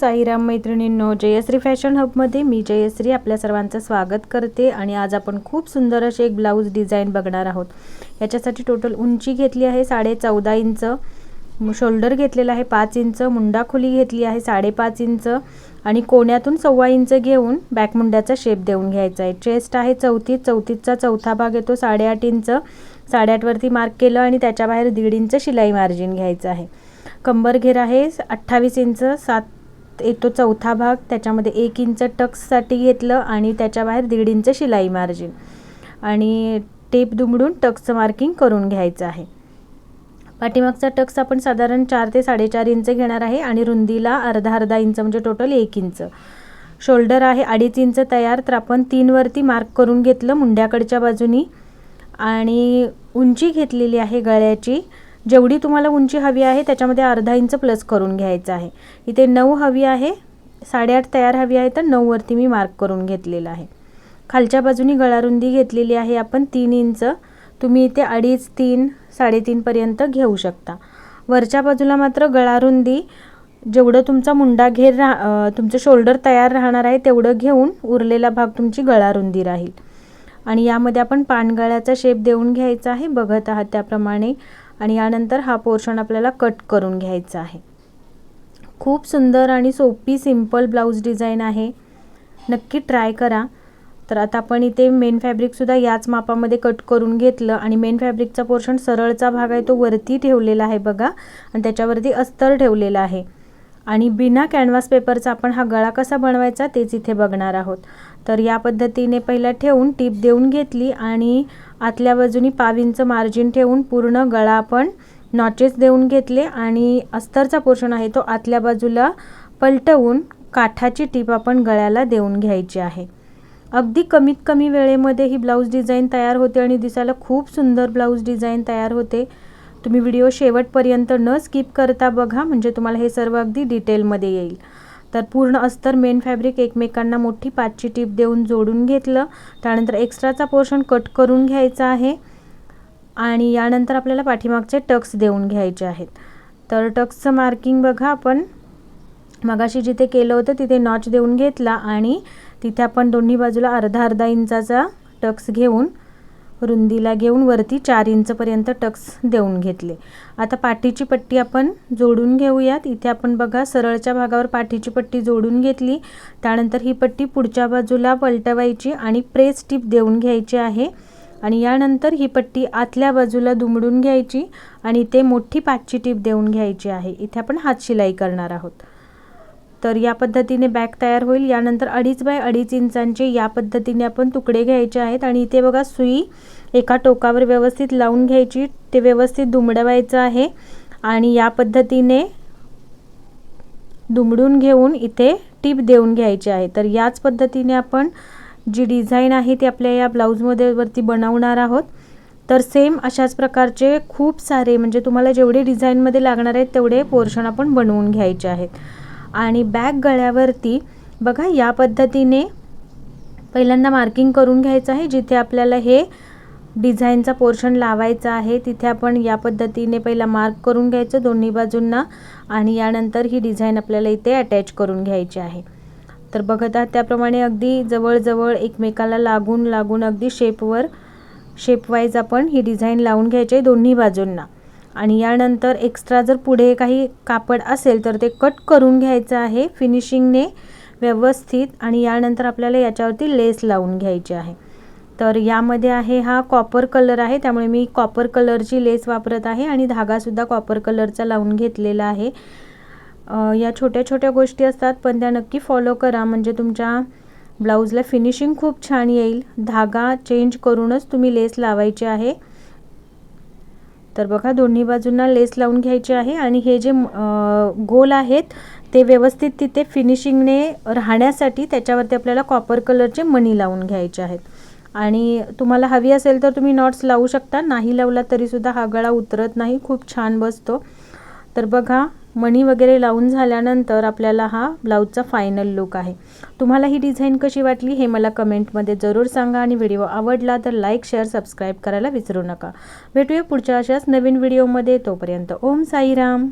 साईराम मैत्रिणींनो जयश्री फॅशन हबमध्ये मी जयश्री आपल्या सर्वांचं स्वागत करते आणि आज आपण खूप सुंदर असे एक ब्लाऊज डिझाईन बघणार आहोत. याच्यासाठी टोटल उंची घेतली आहे साडे चौदा इंच शोल्डर घेतलेला आहे पाच इंच मुंडा खोली घेतली आहे साडेपाच इंच आणि कोण्यातून सव्वा इंच घेऊन बॅकमुंड्याचा शेप देऊन घ्यायचा आहे. चेस्ट आहे चौतीस चौतीसचा चौथा भाग येतो साडेआठ इंच. साडेआठवरती मार्क केलं आणि त्याच्या बाहेर दीड इंच शिलाई मार्जिन घ्यायचं आहे. कंबर घेर आहे अठ्ठावीस इंच सात येतो चौथा भाग त्याच्यामध्ये एक इंच टक्ससाठी घेतलं आणि त्याच्या बाहेर दीड इंच शिलाई मार्जिन. आणि टेप दुमडून टक्सचं मार्किंग करून घ्यायचं आहे. पाठीमागचा टक्स आपण साधारण चार ते साडेचार इंच घेणार आहे आणि रुंदीला अर्धा अर्धा इंच म्हणजे टोटल एक इंच. शोल्डर आहे अडीच इंच तयार तर आपण तीनवरती मार्क करून घेतलं मुंड्याकडच्या बाजूनी. आणि उंची घेतलेली आहे गळ्याची. जेवढी तुम्हाला उंची हवी आहे त्याच्यामध्ये अर्धा इंच प्लस करून घ्यायचं आहे. इथे नऊ हवी आहे साडेआठ तयार हवी आहे तर नऊवरती मी मार्क करून घेतलेलं आहे. खालच्या बाजूनी गळारुंदी घेतलेली आहे आपण तीन इंच. तुम्ही इथे अडीच तीन साडेतीनपर्यंत घेऊ शकता. वरच्या बाजूला मात्र गळारुंदी जेवढं तुमचा मुंडा घेर राह तुमचं शोल्डर तयार राहणार आहे तेवढं घेऊन उरलेला भाग तुमची गळारुंदी राहील. आणि यामध्ये आपण पानगळ्याचा शेप देऊन घ्यायचा आहे. बघत आहात त्याप्रमाणे आणि यानंतर हा पोर्शन आपल्याला कट करून घ्यायचा आहे. खूप सुंदर आणि सोपी सिंपल ब्लाऊज डिझाईन आहे. नक्की ट्राय करा. तर आता आपण इथे मेन फॅब्रिकसुद्धा याच मापामध्ये कट करून घेतलं आणि मेन फॅब्रिकचा पोर्शन सरळचा भाग आहे तो वरती ठेवलेला आहे बघा. आणि त्याच्यावरती अस्तर ठेवलेला आहे. आणि बिना कॅनव्हास पेपरचा आपण हा गळा कसा बनवायचा तेच इथे बघणार आहोत. तर या पद्धतीने पहिला ठेवून टीप देऊन घेतली आणि आतल्या बाजूनी पाव इंच मार्जिन ठेवून पूर्ण गळा आपण नॉचेस देऊन घेतले आणि अस्तरचा पोर्शन आहे तो आतल्या बाजूला पलटवून काठाची टीप आपण गळ्याला देऊन घ्यायची आहे. अगदी कमीत कमी वेळेमध्ये ही ब्लाऊज डिझाईन तयार होते आणि दिसायला खूप सुंदर ब्लाऊज डिझाईन तयार होते. तुम्ही व्हिडिओ शेवटपर्यंत न स्किप करता बघा म्हणजे तुम्हाला हे सर्व अगदी डिटेलमध्ये येईल. तर पूर्ण अस्तर मेन फॅब्रिक एकमेकांना मोठी पाचची टीप देऊन जोडून घेतलं. त्यानंतर एक्स्ट्राचा पोर्शन कट करून घ्यायचा आहे. आणि यानंतर आपल्याला पाठीमागचे टक्स देऊन घ्यायचे आहेत. तर टक्सचं मार्किंग बघा आपण. मगाशी जिथे केलं होतं तिथे नॉच देऊन घेतला. आणि तिथे आपण दोन्ही बाजूला अर्धा अर्धा इंचाचा टक्स घेऊन रुंदीला घेऊन वरती चार इंचपर्यंत टक्स देऊन घेतले. आता पाठीची पट्टी आपण जोडून घेऊयात. इथे आपण बघा सरळच्या भागावर पाठीची पट्टी जोडून घेतली. त्यानंतर ही पट्टी पुढच्या बाजूला पलटवायची आणि प्रेस टिप देऊन घ्यायची आहे. आणि यानंतर ही पट्टी आतल्या बाजूला दुमडून घ्यायची आणि ते मोठी पाचची टीप देऊन घ्यायची आहे. इथे आपण हात शिलाई करणार आहोत. तर या पद्धतीने बॅग तयार होईल. यानंतर अडीच बाय अडीच इंचांचे या पद्धतीने आपण तुकडे घ्यायचे आहेत. आणि इथे बघा सुई एका टोकावर व्यवस्थित लावून घ्यायची. ते व्यवस्थित दुमडवायचं आहे. आणि या पद्धतीने दुमडून घेऊन इथे टीप देऊन घ्यायची आहे. तर याच पद्धतीने आपण जी डिझाईन आहे ती आपल्या या ब्लाऊजमध्ये वरती बनवणार आहोत. तर सेम अशाच प्रकारचे खूप सारे म्हणजे तुम्हाला जेवढे डिझाईनमध्ये लागणार आहेत तेवढे पोर्शन आपण बनवून घ्यायचे आहेत. आणि बॅक गळ्यावरती बघा या पद्धतीने पहिल्यांदा मार्किंग करून घ्यायचं आहे. जिथे आपल्याला हे डिझाईनचा पोर्शन लावायचा आहे तिथे आपण या पद्धतीने पहिला मार्क करून घ्यायचं दोन्ही बाजूंना आणि यानंतर ही डिझाईन आपल्याला इथे अटॅच करून घ्यायची आहे. तर बघत आहात त्याप्रमाणे अगदी जवळजवळ एकमेकाला लागून लागून अगदी शेपवर शेपवाईज आपण ही डिझाईन लावून घ्यायची आहे दोन्ही बाजूंना. आणि यानंतर एक्स्ट्रा जर पुढे काही कापड असेल तर ते कट करून घ्यायचं आहे फिनिशिंगने व्यवस्थित आणि यानंतर आपल्याला याच्यावरती लेस लावून घ्यायची आहे. तर यामध्ये आहे हा कॉपर कलर आहे त्यामुळे मी कॉपर कलरची लेस वापरत आहे आणि धागासुद्धा कॉपर कलरचा लावून घेतलेला आहे. या छोट्या छोट्या गोष्टी असतात पण त्या नक्की फॉलो करा. म्हणजे तुमच्या ब्लाऊजला फिनिशिंग खूप छान येईल. धागा चेंज करूनच तुम्ही लेस लावायची आहे. तर बघा दोन्ही बाजूंना लेस लावून घ्यायचे आहे आणि हे जे गोल आहेत ते व्यवस्थित तिथे फिनिशिंगने राहण्यासाठी त्याच्यावरती आपल्याला कॉपर कलरचे मणी लावून घ्यायचे आहेत. आणि तुम्हाला हवी असेल तर तुम्ही नॉट्स लावू शकता. नाही लावला तरीसुद्धा हा गळा उतरत नाही. खूप छान बसतो. तर बघा मणी वगैरे लावून झाल्यानंतर आपल्याला हा ब्लाऊजचा फायनल लुक आहे. तुम्हाला ही डिझाईन कशी वाटली हे मला कमेंटमध्ये जरूर सांगा आणि व्हिडिओ आवडला तर लाईक शेअर सबस्क्राईब करायला विसरू नका. भेटूया पुढच्या अशाच नवीन व्हिडिओमध्ये तोपर्यंत ओम साईराम.